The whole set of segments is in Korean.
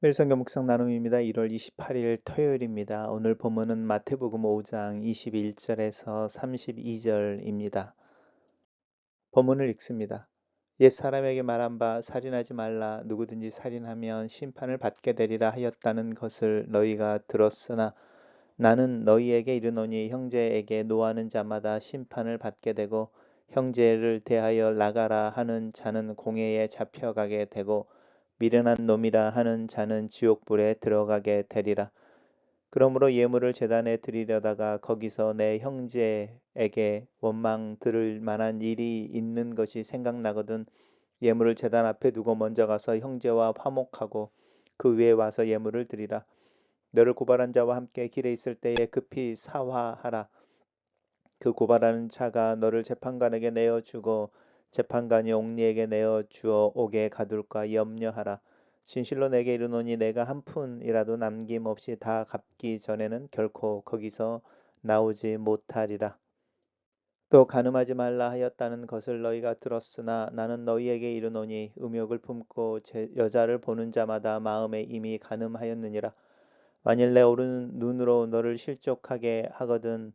일성경 묵상 나눔입니다. 1월 28일 토요일입니다. 오늘 본문은 마태복음 5장 21절에서 32절입니다. 본문을 읽습니다. 옛 사람에게 말한 바 살인하지 말라 누구든지 살인하면 심판을 받게 되리라 하였다는 것을 너희가 들었으나 나는 너희에게 이르노니 형제에게 노하는 자마다 심판을 받게 되고 형제를 대하여 나가라 하는 자는 공회에 잡혀가게 되고 미련한 놈이라 하는 자는 지옥불에 들어가게 되리라. 그러므로 예물을 재단에 드리려다가 거기서 내 형제에게 원망 들을 만한 일이 있는 것이 생각나거든 예물을 재단 앞에 두고 먼저 가서 형제와 화목하고 그 위에 와서 예물을 드리라. 너를 고발한 자와 함께 길에 있을 때에 급히 사화하라. 그 고발하는 자가 너를 재판관에게 내어 주고 재판관이 옥리에게 내어 주어 옥에 가둘까 염려하라. 진실로 내게 이르노니 내가 한 푼이라도 남김없이 다 갚기 전에는 결코 거기서 나오지 못하리라. 또 가늠하지 말라 하였다는 것을 너희가 들었으나 나는 너희에게 이르노니 음욕을 품고 여자를 보는 자마다 마음에 이미 가늠하였느니라. 만일 내 오른 눈으로 너를 실족하게 하거든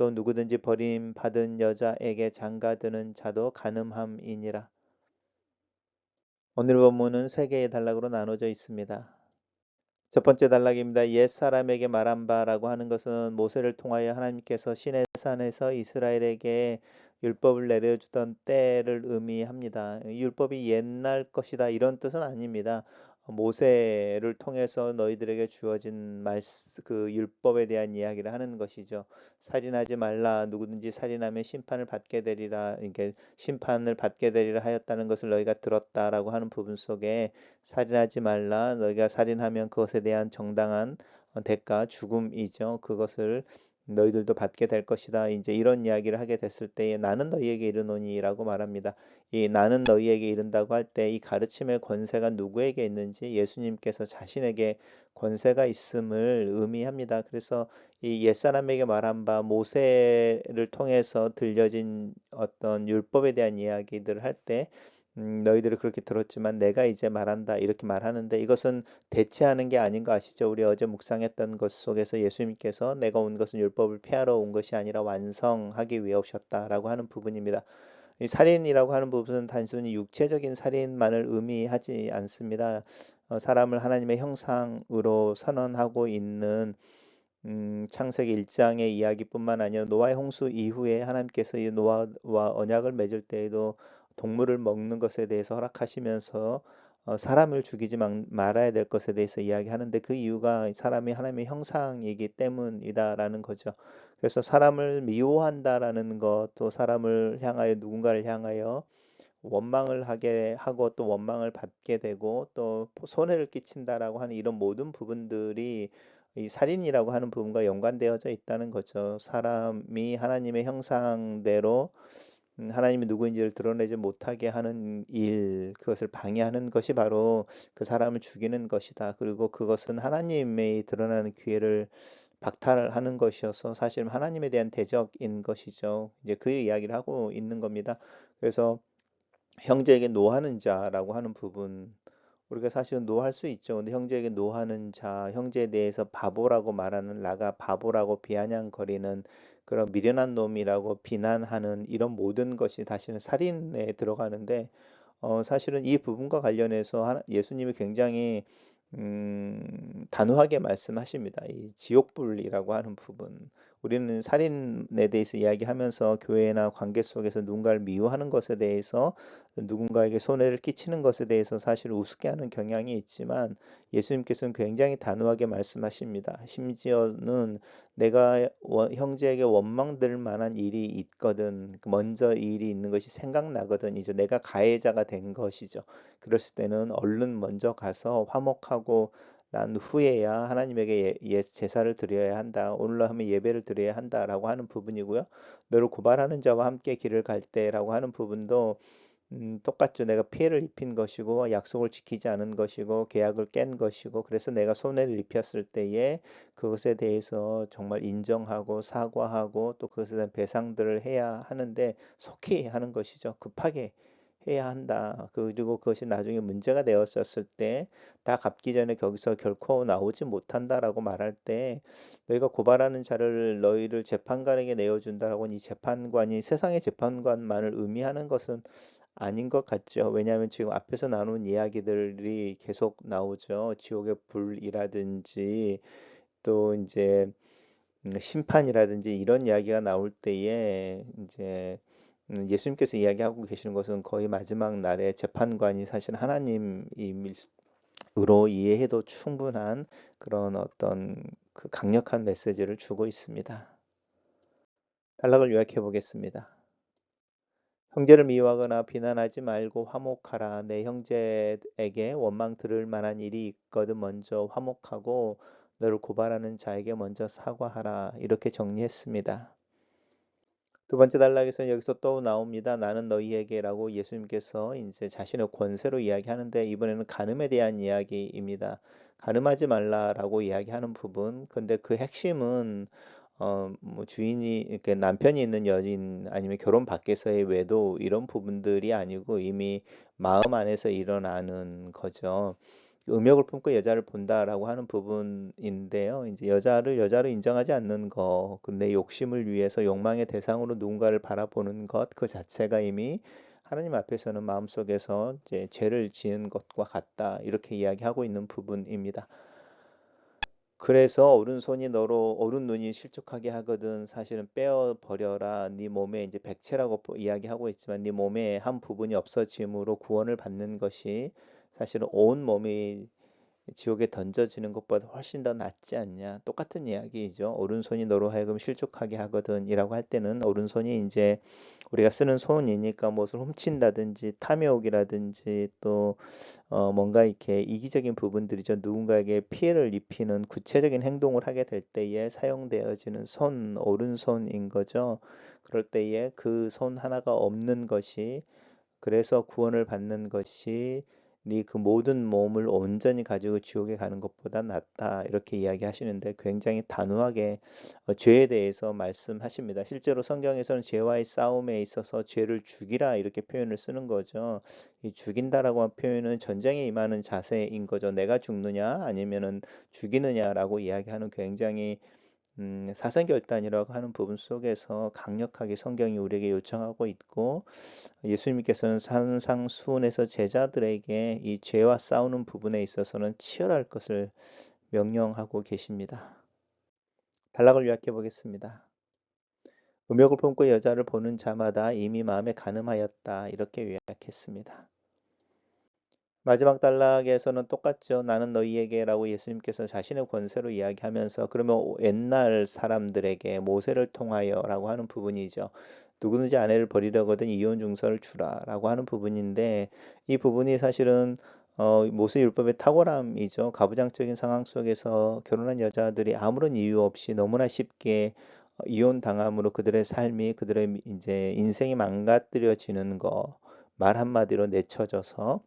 또 누구든지 버림 받은 여자에게 장가드는 자도 가늠함이니라. 오늘 본문은 세 개의 단락으로 나눠져 있습니다. 첫 번째 단락입니다. 옛 사람에게 말한 바라고 하는 것은 모세를 통하여 하나님께서 시내 산에서 이스라엘에게 율법을 내려주던 때를 의미합니다. 율법이 옛날 것이다 이런 뜻은 아닙니다. 모세를 통해서 너희들에게 주어진 말씀 그 율법에 대한 이야기를 하는 것이죠. 살인하지 말라 누구든지 살인하면 심판을 받게 되리라 이게 심판을 받게 되리라 하였다는 것을 너희가 들었다라고 하는 부분 속에 살인하지 말라 너희가 살인하면 그것에 대한 정당한 대가 죽음이죠. 그것을 너희들도 받게 될 것이다. 이제 이런 이야기를 하게 됐을 때에 나는 너희에게 이르노니라고 말합니다. 이 나는 너희에게 이른다고 할 때 이 가르침의 권세가 누구에게 있는지 예수님께서 자신에게 권세가 있음을 의미합니다. 그래서 이 옛사람에게 말한 바 모세를 통해서 들려진 어떤 율법에 대한 이야기들을 할 때 음, 너희들이 그렇게 들었지만 내가 이제 말한다 이렇게 말하는데 이것은 대체하는 게 아닌 거 아시죠? 우리 어제 묵상했던 것 속에서 예수님께서 내가 온 것은 율법을 폐하러 온 것이 아니라 완성하기 위해 오셨다라고 하는 부분입니다. 이 살인이라고 하는 부분은 단순히 육체적인 살인만을 의미하지 않습니다. 어, 사람을 하나님의 형상으로 선언하고 있는 음, 창세기 1장의 이야기뿐만 아니라 노아의 홍수 이후에 하나님께서 이 노아와 언약을 맺을 때에도 동물을 먹는 것에 대해서 허락하시면서 어, 사람을 죽이지 말아야 될 것에 대해서 이야기하는데 그 이유가 사람이 하나님의 형상이기 때문이다라는 거죠. 그래서 사람을 미워한다라는 것, 또 사람을 향하여 누군가를 향하여 원망을 하게 하고 또 원망을 받게 되고 또 손해를 끼친다라고 하는 이런 모든 부분들이 이 살인이라고 하는 부분과 연관되어져 있다는 거죠. 사람이 하나님의 형상대로 음, 하나님이 누구인지를 드러내지 못하게 하는 일, 그것을 방해하는 것이 바로 그 사람을 죽이는 것이다. 그리고 그것은 하나님의 드러나는 기회를 박탈하는 것이어서 사실 하나님에 대한 대적인 것이죠. 이제 그 이야기를 하고 있는 겁니다. 그래서 형제에게 노하는 자라고 하는 부분 우리가 사실은 노할 수 있죠. 근데 형제에게 노하는 자, 형제에 대해서 바보라고 말하는 나가 바보라고 비아냥거리는 그런 미련한 놈이라고 비난하는 이런 모든 것이 다시는 살인에 들어가는데 어, 사실은 이 부분과 관련해서 예수님이 굉장히 음, 단호하게 말씀하십니다. 이 지옥불이라고 하는 부분. 우리는 살인에 대해서 이야기하면서 교회나 관계 속에서 누군가를 미워하는 것에 대해서 누군가에게 손해를 끼치는 것에 대해서 사실 우습게 하는 경향이 있지만 예수님께서는 굉장히 단호하게 말씀하십니다. 심지어는 내가 형제에게 원망될 만한 일이 있거든 먼저 일이 있는 것이 생각나거든 이제 내가 가해자가 된 것이죠. 그랬을 때는 얼른 먼저 가서 화목하고 난 후에야 하나님에게 예, 예, 제사를 드려야 한다. 오늘로 하면 예배를 드려야 한다라고 하는 부분이고요. 너를 고발하는 자와 함께 길을 갈 때라고 하는 부분도 음, 똑같죠. 내가 피해를 입힌 것이고 약속을 지키지 않은 것이고 계약을 깬 것이고 그래서 내가 손해를 입혔을 때에 그것에 대해서 정말 인정하고 사과하고 또 그것에 대한 배상들을 해야 하는데 속히 하는 것이죠. 급하게 해야 한다. 그리고 그것이 나중에 문제가 되었었을 때 다 갚기 전에 거기서 결코 나오지 못한다라고 말할 때 너희가 고발하는 자를 너희를 재판관에게 내어준다라고 이 재판관이 세상의 재판관만을 의미하는 것은 아닌 것 같죠. 왜냐하면 지금 앞에서 나눈 이야기들이 계속 나오죠. 지옥의 불이라든지 또 이제 음, 심판이라든지 이런 이야기가 나올 때에 이제 음, 예수님께서 이야기하고 계시는 것은 거의 마지막 날에 재판관이 사실 하나님으로 이해해도 충분한 그런 어떤 그 강력한 메시지를 주고 있습니다. 단락을 요약해 보겠습니다. 형제를 미워하거나 비난하지 말고 화목하라. 내 형제에게 원망 들을 만한 일이 있거든 먼저 화목하고 너를 고발하는 자에게 먼저 사과하라. 이렇게 정리했습니다. 두 번째 단락에서는 여기서 또 나옵니다. 나는 너희에게라고 예수님께서 이제 자신의 권세로 이야기하는데 이번에는 간음에 대한 이야기입니다. 간음하지 말라라고 이야기하는 부분. 근데 그 핵심은 어, 뭐 주인이 이렇게 남편이 있는 여인 아니면 결혼 밖에서의 외도 이런 부분들이 아니고 이미 마음 안에서 일어나는 거죠. 음욕을 품고 여자를 본다라고 하는 부분인데요. 이제 여자를 여자로 인정하지 않는 거, 근데 욕심을 위해서 욕망의 대상으로 누군가를 바라보는 것 그 자체가 이미 하나님 앞에서는 마음속에서 이제 죄를 지은 것과 같다 이렇게 이야기하고 있는 부분입니다. 그래서 오른손이 너로 오른 눈이 실족하게 하거든 사실은 빼어 버려라 네 몸에 이제 백체라고 이야기하고 있지만 네 몸에 한 부분이 없어짐으로 구원을 받는 것이 사실은 온 몸이 지옥에 던져지는 것보다 훨씬 더 낫지 않냐. 똑같은 이야기이죠. 오른손이 너로 하여금 실족하게 하거든 이라고 할 때는 오른손이 이제 우리가 쓰는 손이니까 무엇을 훔친다든지 탐욕이라든지 또 어 뭔가 이렇게 이기적인 부분들이죠. 누군가에게 피해를 입히는 구체적인 행동을 하게 될 때에 사용되어지는 손, 오른손인 거죠. 그럴 때에 그 손 하나가 없는 것이 그래서 구원을 받는 것이 네 그 모든 몸을 온전히 가지고 지옥에 가는 것보다 낫다 이렇게 이야기하시는데 굉장히 단호하게 어, 죄에 대해서 말씀하십니다. 실제로 성경에서는 죄와의 싸움에 있어서 죄를 죽이라 이렇게 표현을 쓰는 거죠. 이 죽인다라고 한 표현은 전쟁에 임하는 자세인 거죠. 내가 죽느냐 아니면은 죽이느냐라고 이야기하는 굉장히 음, 사생결단이라고 하는 부분 속에서 강력하게 성경이 우리에게 요청하고 있고 예수님께서는 산상 수훈에서 제자들에게 이 죄와 싸우는 부분에 있어서는 치열할 것을 명령하고 계십니다. 단락을 요약해 보겠습니다. 음욕을 품고 여자를 보는 자마다 이미 마음에 가늠하였다. 이렇게 요약했습니다. 마지막 단락에서는 똑같죠. 나는 너희에게라고 예수님께서 자신의 권세로 이야기하면서 그러면 옛날 사람들에게 모세를 통하여라고 하는 부분이죠. 누구든지 아내를 버리려거든 이혼 증서를 주라라고 하는 부분인데 이 부분이 사실은 어, 모세 율법의 탁월함이죠. 가부장적인 상황 속에서 결혼한 여자들이 아무런 이유 없이 너무나 쉽게 이혼 당함으로 그들의 삶이 그들의 이제 인생이 망가뜨려지는 거 말 한마디로 내쳐져서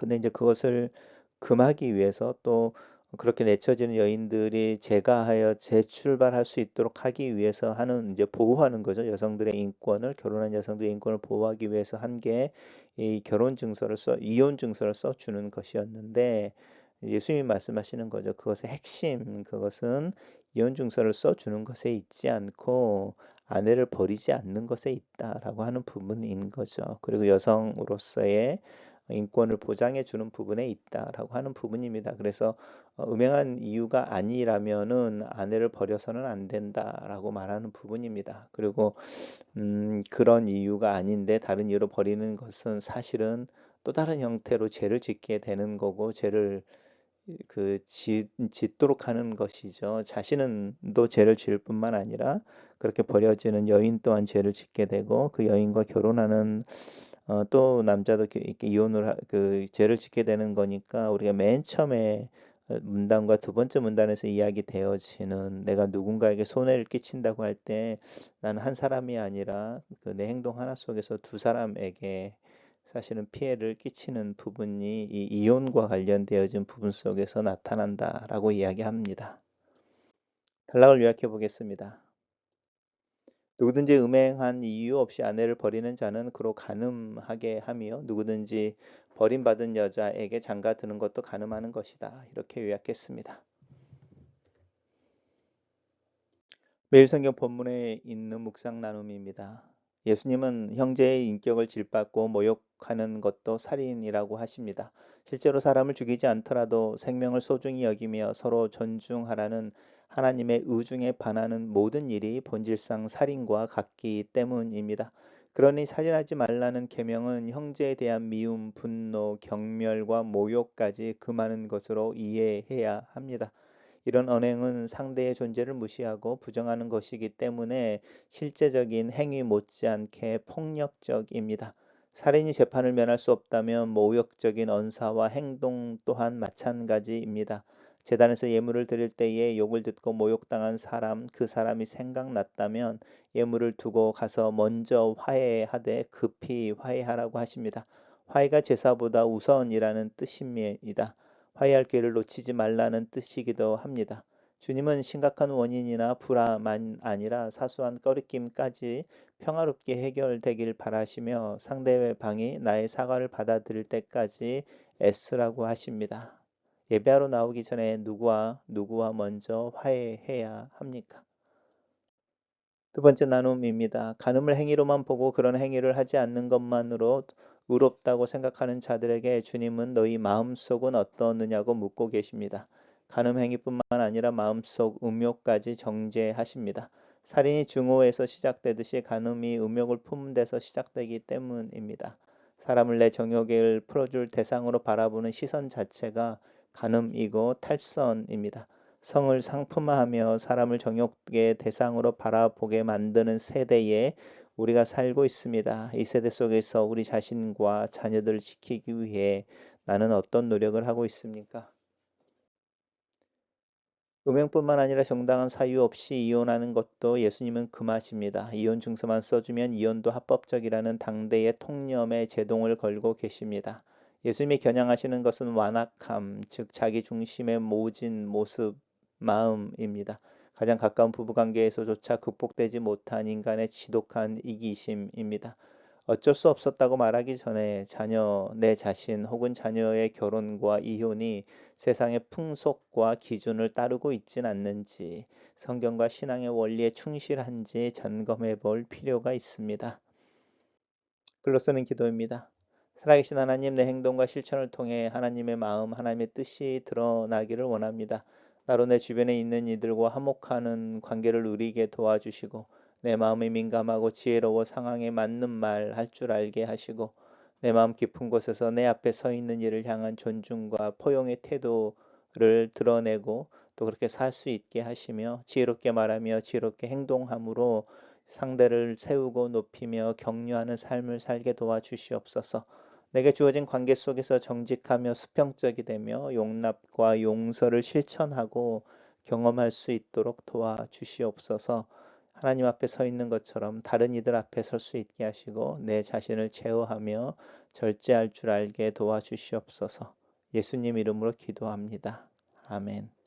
근데 이제 그것을 금하기 위해서 또 그렇게 내쳐지는 여인들이 제가하여 재출발할 수 있도록 하기 위해서 하는 이제 보호하는 거죠. 여성들의 인권을 결혼한 여성들의 인권을 보호하기 위해서 한 게 이 결혼 증서를 써 이혼 증서를 써 주는 것이었는데 예수님이 말씀하시는 거죠. 그것의 핵심 그것은 이혼 증서를 써 주는 것에 있지 않고 아내를 버리지 않는 것에 있다라고 하는 부분인 거죠. 그리고 여성으로서의 인권을 보장해 주는 부분에 있다라고 하는 부분입니다. 그래서 어, 음행한 이유가 아니라면은 아내를 버려서는 안 된다라고 말하는 부분입니다. 그리고 음, 그런 이유가 아닌데 다른 이유로 버리는 것은 사실은 또 다른 형태로 죄를 짓게 되는 거고 죄를 그 짓, 짓도록 하는 것이죠. 자신은 또 죄를 지을 뿐만 아니라 그렇게 버려지는 여인 또한 죄를 짓게 되고 그 여인과 결혼하는 어, 또 남자도 이렇게 이혼을 하, 그 죄를 짓게 되는 거니까 우리가 맨 처음에 문단과 두 번째 문단에서 이야기 되어지는 내가 누군가에게 손해를 끼친다고 할 때 나는 한 사람이 아니라 그 내 행동 하나 속에서 두 사람에게 사실은 피해를 끼치는 부분이 이 이혼과 관련되어진 부분 속에서 나타난다라고 이야기합니다. 단락을 요약해 보겠습니다. 누구든지 음행한 이유 없이 아내를 버리는 자는 그로 간음하게 하며 누구든지 버림받은 여자에게 장가 드는 것도 간음하는 것이다. 이렇게 요약했습니다. 매일 성경 본문에 있는 묵상 나눔입니다. 예수님은 형제의 인격을 질받고 모욕하는 것도 살인이라고 하십니다. 실제로 사람을 죽이지 않더라도 생명을 소중히 여기며 서로 존중하라는 하나님의 의중에 반하는 모든 일이 본질상 살인과 같기 때문입니다. 그러니 살인하지 말라는 계명은 형제에 대한 미움, 분노, 경멸과 모욕까지 금하는 것으로 이해해야 합니다. 이런 언행은 상대의 존재를 무시하고 부정하는 것이기 때문에 실제적인 행위 못지않게 폭력적입니다. 살인이 재판을 면할 수 없다면 모욕적인 언사와 행동 또한 마찬가지입니다. 재단에서 예물을 드릴 때에 욕을 듣고 모욕당한 사람, 그 사람이 생각났다면 예물을 두고 가서 먼저 화해하되 급히 화해하라고 하십니다. 화해가 제사보다 우선이라는 뜻입니다. 화해할 기회를 놓치지 말라는 뜻이기도 합니다. 주님은 심각한 원인이나 불화만 아니라 사소한 꺼리낌까지 평화롭게 해결되길 바라시며 상대방이 나의 사과를 받아들일 때까지 애쓰라고 하십니다. 예배하러 나오기 전에 누구와 누구와 먼저 화해해야 합니까? 두 번째 나눔입니다. 간음을 행위로만 보고 그런 행위를 하지 않는 것만으로 의롭다고 생각하는 자들에게 주님은 너희 마음속은 어떠느냐고 묻고 계십니다. 간음 행위뿐만 아니라 마음속 음욕까지 정죄하십니다. 살인이 증오에서 시작되듯이 간음이 음욕을 품은 데서 시작되기 때문입니다. 사람을 내 정욕을 풀어줄 대상으로 바라보는 시선 자체가 간음이고 탈선입니다. 성을 상품화하며 사람을 정욕의 대상으로 바라보게 만드는 세대에 우리가 살고 있습니다. 이 세대 속에서 우리 자신과 자녀들을 지키기 위해 나는 어떤 노력을 하고 있습니까? 음행뿐만 아니라 정당한 사유 없이 이혼하는 것도 예수님은 금하십니다. 이혼 증서만 써주면 이혼도 합법적이라는 당대의 통념에 제동을 걸고 계십니다. 예수님이 겨냥하시는 것은 완악함, 즉 자기 중심의 모진 모습, 마음입니다. 가장 가까운 부부관계에서조차 극복되지 못한 인간의 지독한 이기심입니다. 어쩔 수 없었다고 말하기 전에 자녀, 내 자신 혹은 자녀의 결혼과 이혼이 세상의 풍속과 기준을 따르고 있진 않는지 성경과 신앙의 원리에 충실한지 점검해 볼 필요가 있습니다. 글로 쓰는 기도입니다. 살아계신 하나님 내 행동과 실천을 통해 하나님의 마음, 하나님의 뜻이 드러나기를 원합니다. 나로 내 주변에 있는 이들과 화목하는 관계를 누리게 도와주시고 내 마음이 민감하고 지혜로워 상황에 맞는 말 할 줄 알게 하시고 내 마음 깊은 곳에서 내 앞에 서 있는 이를 향한 존중과 포용의 태도를 드러내고 또 그렇게 살 수 있게 하시며 지혜롭게 말하며 지혜롭게 행동함으로 상대를 세우고 높이며 격려하는 삶을 살게 도와주시옵소서. 내게 주어진 관계 속에서 정직하며 수평적이 되며 용납과 용서를 실천하고 경험할 수 있도록 도와주시옵소서. 하나님 앞에 서 있는 것처럼 다른 이들 앞에 설 수 있게 하시고 내 자신을 제어하며 절제할 줄 알게 도와주시옵소서. 예수님 이름으로 기도합니다. 아멘.